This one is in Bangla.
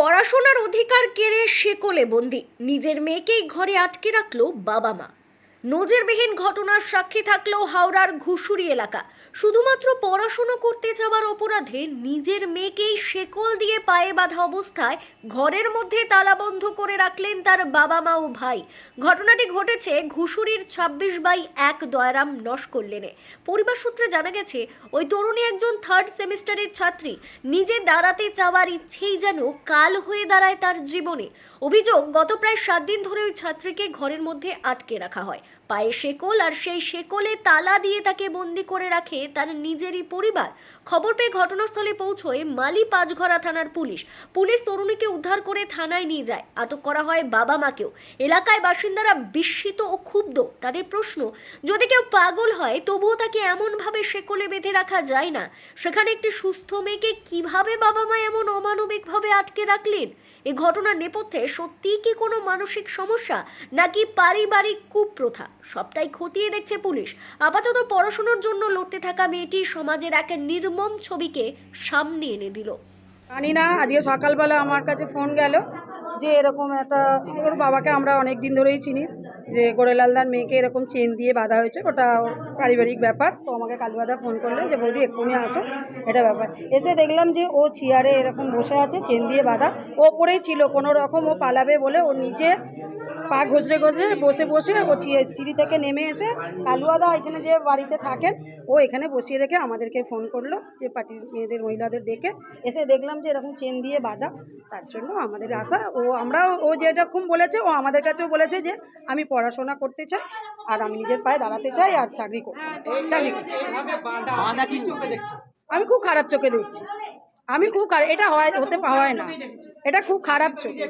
পড়াশোনার অধিকার কেড়ে শেকলে বন্দি। নিজের মেয়েকেই ঘরে আটকে রাখল বাবা মা। নজিরবিহীন ঘটনার সাক্ষী থাকলেও হাওড়ার ঘুষুরি এলাকা। শুধুমাত্র পড়াশুনো করতে যাওয়ার অপরাধে নিজের মেয়েকেই শেকল দিয়ে পায়ে বাঁধা অবস্থায় ঘরের মধ্যে তালাবন্ধ করে রাখলেন তার বাবা মা ও ভাই। ঘটনাটি ঘটেছে ঘুষুরির ছাব্বিশ বাই এক দয়ারাম নস্কর লেনে পরিবার সূত্রে জানা গেছে, ওই তরুণী একজন থার্ড সেমিস্টারের ছাত্রী। নিজে দাঁড়াতে চাওয়ার ইচ্ছেই যেন কাল হয়ে দাঁড়ায় তার জীবনে। অভিযোগ, গত প্রায় সাত দিন ধরে ওই ছাত্রীকে ঘরের মধ্যে আটকে রাখা হয়। পায়ে শেকল আর সেই শেকলে তালা দিয়ে তাকে বন্দি করে রাখে তার নিজেরই পরিবার। খবর পেয়ে ঘটনাস্থলে পৌঁছয় মালি পাঁচঘরা থানার পুলিশ। পুলিশ তরুণীকে উদ্ধার করে থানায় নিয়ে যায়। আটক করা হয় বাবা মাকেও। এলাকায় বাসিন্দারা বিস্মিত ও ক্ষুব্ধ। তাদের প্রশ্ন, যদি কেউ পাগল হয়, তবুও তাকে এমনভাবে শেকলে বেঁধে রাখা যায় না? সেখানে একটি সুস্থ মেয়েকে কীভাবে বাবা মা এমন অমানবিকভাবে আটকে রাখলেন? এ ঘটনার নেপথ্যে সত্যিই কি কোনো মানসিক সমস্যা? নাকি পারিবারিক কুপ্রথা? সবটাই খতিয়ে দেখছে পুলিশ। আপাতত পড়াশোনার জন্য লড়তে থাকা মেয়েটি সমাজের এক নির্মম ছবিকে সামনে এনে দিল। জানি না, আজকে সকালবেলা আমার কাছে ফোন গেল যে এরকম একটা, ওর বাবাকে আমরা অনেক দিন ধরেই চিনি, যে গোরেলালদার মেয়েকে এরকম চেন দিয়ে বাঁধা হয়েছে, ওটা পারিবারিক ব্যাপার। তো আমাকে কালুয়াদা ফোন করলেন যে, বৌদি, এক্ষুনি আসো, এটা ব্যাপার। এসে দেখলাম যে, ও চেয়ারে এরকম বসে আছে, চেন দিয়ে বাঁধা। ও ওপরেই ছিল, কোনো রকম ও পালাবে বলে ওর নিচে পা ঘষড়ে ঘষড়ে বসে বসে ও সিঁড়ি থেকে নেমে এসে কালুয়াদা এখানে যে বাড়িতে থাকেন ও এখানে বসিয়ে রেখে আমাদেরকে ফোন করল যে পার্টির মেয়েদের মহিলাদের ডেকে এসে দেখলাম যে এরকম চেন দিয়ে বাঁধা তার জন্য আমাদের আশা ও আমরাও ও যেরকম বলেছে ও আমাদের কাছেও বলেছে যে আমি পড়াশোনা করতে চাই আর আমি নিজের পায়ে দাঁড়াতে চাই আর চাকরি করতে চাকরি আমি খুব খারাপ চোখে দেখছি। আমি খুব এটা হয় হতে হয় না। এটা খুব খারাপ চোখে।